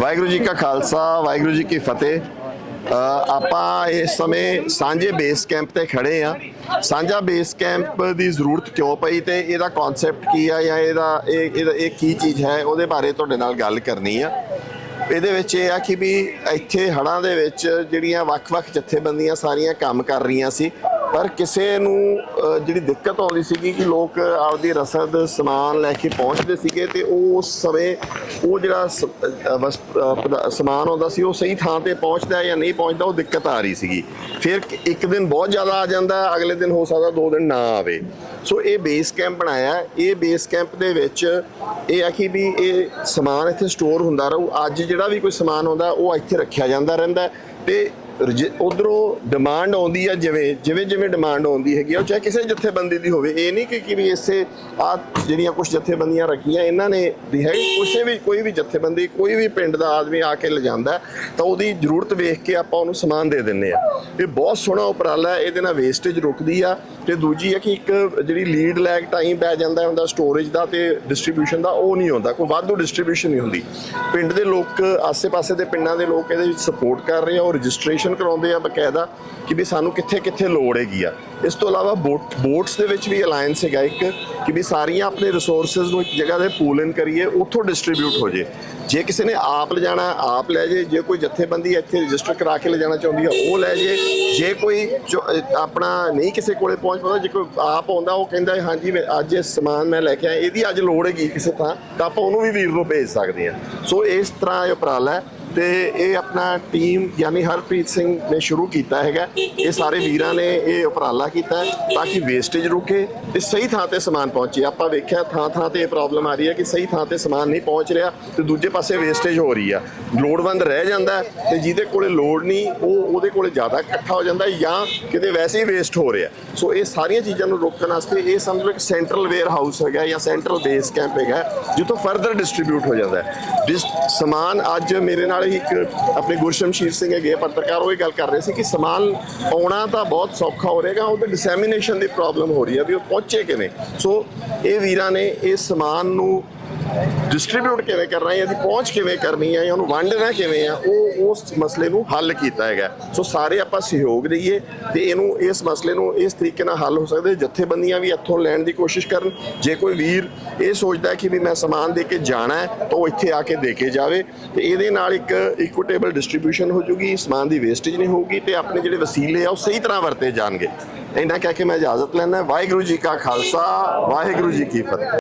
ਵਾਹਿਗੁਰੂ ਜੀ ਕਾ ਖਾਲਸਾ, ਵਾਹਿਗੁਰੂ ਜੀ ਕੀ ਫਤਿਹ। ਆਪਾਂ ਇਸ ਸਮੇਂ ਸਾਂਝੇ ਬੇਸ ਕੈਂਪ ਤੇ ਖੜੇ ਆ। ਸਾਂਝਾ ਬੇਸ ਕੈਂਪ ਦੀ ਜ਼ਰੂਰਤ ਕਿਉਂ ਪਈ ਤੇ ਇਹਦਾ ਕਨਸੈਪਟ ਕੀ ਆ ਜਾਂ ਇਹਦਾ, ਇਹ, ਇਹਦਾ- ਇਹ ਕੀ ਚੀਜ਼ ਹੈ, ਉਹਦੇ ਬਾਰੇ ਤੁਹਾਡੇ ਨਾਲ ਗੱਲ ਕਰਨੀ ਆ। ਇਹਦੇ ਵਿੱਚ ਇਹ ਆ ਕਿ ਵੀ ਇੱਥੇ ਹੜਾਂ ਦੇ ਵਿੱਚ ਜਿਹੜੀਆਂ ਵੱਖ-ਵੱਖ ਜਥੇਬੰਦੀਆਂ ਸਾਰੀਆਂ ਕੰਮ ਕਰ ਰਹੀਆਂ ਸੀ। ਪਰ ਕਿਸੇ ਨੂੰ ਜਿਹੜੀ ਦਿੱਕਤ ਆਉਂਦੀ ਸੀਗੀ ਕਿ ਲੋਕ ਆਪਦੀ ਰਸਦ, ਸਮਾਨ ਲੈ ਕੇ ਪਹੁੰਚਦੇ ਸੀਗੇ ਤੇ ਉਹ ਉਸ ਸਮੇਂ ਉਹ ਜਿਹੜਾ ਸ- ਸਮਾਨ ਆਉਂਦਾ ਸੀ, ਉਹ ਸਹੀ ਥਾਂ ਤੇ ਪਹੁੰਚਦਾ ਜਾਂ ਨਹੀਂ ਪਹੁੰਚਦਾ, ਉਹ ਦਿੱਕਤ ਆ ਰਹੀ ਸੀਗੀ। ਫਿਰ ਇੱਕ ਦਿਨ ਬਹੁਤ ਜ਼ਿਆਦਾ ਆ ਜਾਂਦਾ, ਅਗਲੇ ਦਿਨ ਹੋ ਸਕਦਾ ਦੋ ਦਿਨ ਨਾ ਆਵੇ। ਸੋ ਇਹ ਬੇਸ ਕੈਂਪ ਬਣਾਇਆ। ਇਹ ਬੇਸ ਕੈਂਪ ਦੇ ਵਿੱਚ ਇਹ ਆ ਕਿ ਵੀ ਇਹ ਸਮਾਨ ਇੱਥੇ ਸਟੋਰ ਹੁੰਦਾ ਰਹੂ। ਅੱਜ ਜਿਹੜਾ ਵੀ ਕੋਈ ਸਮਾਨ ਆਉਂਦਾ, ਉਹ ਇੱਥੇ ਰੱਖਿਆ ਜਾਂਦਾ ਰਹਿੰਦਾ ਹੈ ਤੇ ਉਧਰੋਂ ਡਿਮਾਂਡ ਆਉਂਦੀ ਆ ਜਿਵੇਂ ਜਿਵੇਂ ਜਿਵੇਂ ਡਿਮਾਂਡ ਆਉਂਦੀ ਹੈਗੀ ਆ, ਉਹ ਚਾਹੇ ਕਿਸੇ ਜਥੇਬੰਦੀ ਦੀ ਹੋਵੇ ਇਹ ਨਹੀਂ ਕਿ ਕਿ ਵੀ ਇਸੇ ਆ ਜਿਹੜੀਆਂ ਕੁਝ ਜਥੇਬੰਦੀਆਂ ਰੱਖੀਆਂ ਇਹਨਾਂ ਨੇ ਦੀ ਹੈ ਕਿਸੇ ਵੀ ਕੋਈ ਵੀ ਜਥੇਬੰਦੀ ਕੋਈ ਵੀ ਪਿੰਡ ਦਾ ਆਦਮੀ ਆ ਕੇ ਲਿਜਾਂਦਾ ਤਾਂ ਉਹਦੀ ਜ਼ਰੂਰਤ ਵੇਖ ਕੇ ਆਪਾਂ ਉਹਨੂੰ ਸਮਾਨ ਦੇ ਦਿੰਨੇ ਆ। ਇਹ ਬਹੁਤ ਸੋਹਣਾ ਉਪਰਾਲਾ ਹੈ ਇਹਦੇ ਨਾਲ ਵੇਸਟੇਜ ਰੁਕਦੀ ਆ ਤੇ ਦੂਜੀ ਹੈ ਕਿ ਇੱਕ ਜਿਹੜੀ ਲੀਡ ਲੈਗ ਟਾਈਮ ਪੈ ਜਾਂਦਾ ਹੁੰਦਾ ਸਟੋਰੇਜ ਦਾ ਤੇ ਡਿਸਟ੍ਰੀਬਿਊਸ਼ਨ ਦਾ ਉਹ ਨਹੀਂ ਹੁੰਦਾ ਕੋਈ ਵਾਧੂ ਡਿਸਟ੍ਰੀਬਿਊਸ਼ਨ ਨਹੀਂ ਹੁੰਦੀ। ਪਿੰਡ ਦੇ ਲੋਕ ਆਸੇ-ਪਾਸੇ ਦੇ ਪਿੰਡਾਂ ਦੇ ਲੋਕ ਇਹਦੇ ਵਿੱਚ ਸਪੋਰਟ ਕਰ ਰਹੇ ਆ ਉਹ ਰਜਿਸਟ੍ਰੇਸ਼ਨ ਕਰਾਉਂਦੇ ਆ ਬਕਾਇਦਾ ਕਿ ਵੀ ਸਾਨੂੰ ਕਿੱਥੇ-ਕਿੱਥੇ ਲੋੜ ਹੈਗੀ ਆ। ਇਸ ਤੋਂ ਇਲਾਵਾ ਬੋਟਸ ਦੇ ਵਿੱਚ ਵੀ ਅਲਾਈਅੰਸ ਹੈਗਾ ਇੱਕ ਕਿ ਵੀ ਸਾਰੀਆਂ ਆਪਣੇ ਰਿਸੋਰਸਸ ਨੂੰ ਇੱਕ ਜਗ੍ਹਾ ਤੇ ਪੂਲ ਇਨ ਕਰੀਏ ਉੱਥੋਂ ਡਿਸਟ੍ਰੀਬਿਊਟ ਹੋ ਜੇ। ਜੇ ਕਿਸੇ ਨੇ ਆਪ ਲਿਜਾਣਾ ਆਪ ਲੈ ਜੇ ਜੇ ਕੋਈ ਜਥੇਬੰਦੀ ਇੱਥੇ ਰਜਿਸਟਰ ਕਰਾ ਕੇ ਲਿਜਾਣਾ ਚਾਹੁੰਦੀ ਆ ਉਹ ਲੈ ਜੇ। ਜੇ ਕੋਈ ਆਪਣਾ ਨਹੀਂ ਕਿਸੇ ਕੋਲੇ ਪਹੁੰਚ ਪਾਉਂਦਾ ਜੇ ਕੋਈ ਆਪ ਆਉਂਦਾ ਉਹ ਕਹਿੰਦਾ ਹੈ, ਹਾਂਜੀ ਮੈਂ ਅੱਜ ਇਹ ਸਮਾਨ ਮੈਂ ਲੈ ਕੇ ਆਇਆ ਇਹਦੀ ਅੱਜ ਲੋੜ ਹੈਗੀ ਕਿਸੇ ਥਾਂ ਤਾਂ ਆਪਾਂ ਉਹਨੂੰ ਵੀ ਵੀਰ ਨੂੰ ਭੇਜ ਸਕਦੇ ਹਾਂ ਸੋ ਇਸ ਤਰ੍ਹਾਂ ਇਹ ਉਪਰਾਲਾ ਹੈ। ਤੇ ਇਹ ਆਪਣਾ ਟੀਮ ਯਾਨੀ ਹਰਪ੍ਰੀਤ ਸਿੰਘ ਨੇ ਸ਼ੁਰੂ ਕੀਤਾ ਹੈਗਾ। ਇਹ ਸਾਰੇ ਵੀਰਾਂ ਨੇ ਇਹ ਉਪਰਾਲਾ ਕੀਤਾ ਤਾਂ ਕਿ ਵੇਸਟੇਜ ਰੁਕੇ ਤੇ ਸਹੀ ਥਾਂ ਤੇ ਸਮਾਨ ਪਹੁੰਚੇ। ਆਪਾਂ ਵੇਖਿਆ ਥਾਂ ਥਾਂ ਤੇ ਇਹ ਪ੍ਰੋਬਲਮ ਆ ਰਹੀ ਹੈ ਕਿ ਸਹੀ ਥਾਂ ਤੇ ਸਮਾਨ ਨਹੀਂ ਪਹੁੰਚ ਰਿਹਾ ਤੇ ਦੂਜੇ ਪਾਸੇ ਵੇਸਟੇਜ ਹੋ ਰਹੀ ਆ। ਲੋੜਵੰਦ ਰਹਿ ਜਾਂਦਾ ਹੈ ਤੇ ਜਿਹਦੇ ਕੋਲੇ ਲੋੜ ਨਹੀਂ, ਉਹ ਉਹਦੇ ਕੋਲੇ ਜ਼ਿਆਦਾ ਇਕੱਠਾ ਹੋ ਜਾਂਦਾ ਜਾਂ ਕਿਤੇ ਵੈਸੇ ਹੀ ਵੇਸਟ ਹੋ ਰਿਹਾ। ਸੋ ਇਹ ਸਾਰੀਆਂ ਚੀਜ਼ਾਂ ਨੂੰ ਰੋਕਣ ਵਾਸਤੇ ਇਹ ਸਮਝ ਲਓ ਇੱਕ ਸੈਂਟਰਲ ਵੇਅਰ ਹਾਊਸ ਹੈਗਾ ਜਾਂ ਸੈਂਟਰਲ ਬੇਸ ਕੈਂਪ ਹੈਗਾ, ਜਿੱਥੋਂ ਫਰਦਰ ਡਿਸਟ੍ਰੀਬਿਊਟ ਹੋ ਜਾਂਦਾ ਹੈ। ਜਿਸ ਸਮਾਨ ਅੱਜ ਮੇਰੇ ਨਾਲ ਹੀ ਇੱਕ ਆਪਣੇ ਗੁਰਸ਼ਮਸ਼ੀਰ ਸਿੰਘ ਹੈਗੇ ਪੱਤਰਕਾਰ, ਉਹ ਇਹ ਗੱਲ ਕਰ ਰਹੇ ਸੀ ਕਿ ਸਮਾਨ ਆਉਣਾ ਤਾਂ ਬਹੁਤ ਸੌਖਾ ਹੋ ਰਹੇਗਾ ਉਹਦੇ ਡਿਸੈਮੀਨੇਸ਼ਨ ਦੀ ਪ੍ਰੋਬਲਮ ਹੋ ਰਹੀ ਹੈ ਵੀ ਉਹ ਪਹੁੰਚੇ ਕਿਵੇਂ। ਸੋ ਇਹ ਵੀਰਾਂ ਨੇ ਇਹ ਸਮਾਨ ਨੂੰ ਡਿਸਟ੍ਰੀਬਿਊਟ ਕਿਵੇਂ ਕਰਨਾ ਹੈ, ਇਹਦੀ ਪਹੁੰਚ ਕਿਵੇਂ ਕਰਨੀ ਹੈ, ਜਾਂ ਉਹਨੂੰ ਵੰਡਣਾ ਕਿਵੇਂ ਆ ਉਹ ਉਸ ਮਸਲੇ ਨੂੰ ਹੱਲ ਕੀਤਾ ਹੈਗਾ। ਸੋ ਸਾਰੇ ਆਪਾਂ ਸਹਿਯੋਗ ਦਈਏ ਤੇ ਇਹਨੂੰ, ਇਸ ਮਸਲੇ ਨੂੰ ਇਸ ਤਰੀਕੇ ਨਾਲ ਹੱਲ ਹੋ ਸਕਦੇ ਜਥੇਬੰਦੀਆਂ ਵੀ ਇੱਥੋਂ ਲੈਣ ਦੀ ਕੋਸ਼ਿਸ਼ ਕਰਨ। ਜੇ ਕੋਈ ਵੀਰ ਇਹ ਸੋਚਦਾ ਕਿ ਵੀ ਮੈਂ ਸਮਾਨ ਦੇ ਕੇ ਜਾਣਾ ਹੈ, ਤਾਂ ਉਹ ਇੱਥੇ ਆ ਕੇ ਦੇ ਕੇ ਜਾਵੇ। ਤੇ ਇਹਦੇ ਨਾਲ ਇੱਕ ਇਕੁਇਟੇਬਲ ਡਿਸਟ੍ਰੀਬਿਊਸ਼ਨ ਹੋ ਜੂਗੀ, ਸਮਾਨ ਦੀ ਵੇਸਟੇਜ ਨਹੀਂ ਹੋਊਗੀ ਤੇ ਆਪਣੇ ਜਿਹੜੇ ਵਸੀਲੇ ਆ, ਉਹ ਸਹੀ ਤਰ੍ਹਾਂ ਵਰਤੇ ਜਾਣਗੇ। ਇਹਨਾਂ ਕਹਿ ਕੇ ਮੈਂ ਇਜਾਜ਼ਤ ਲੈਣਾ ਵਾਹਿਗੁਰੂ ਜੀ ਕਾ ਖਾਲਸਾ, ਵਾਹਿਗੁਰੂ ਜੀ ਕੀ ਫਤਿਹ।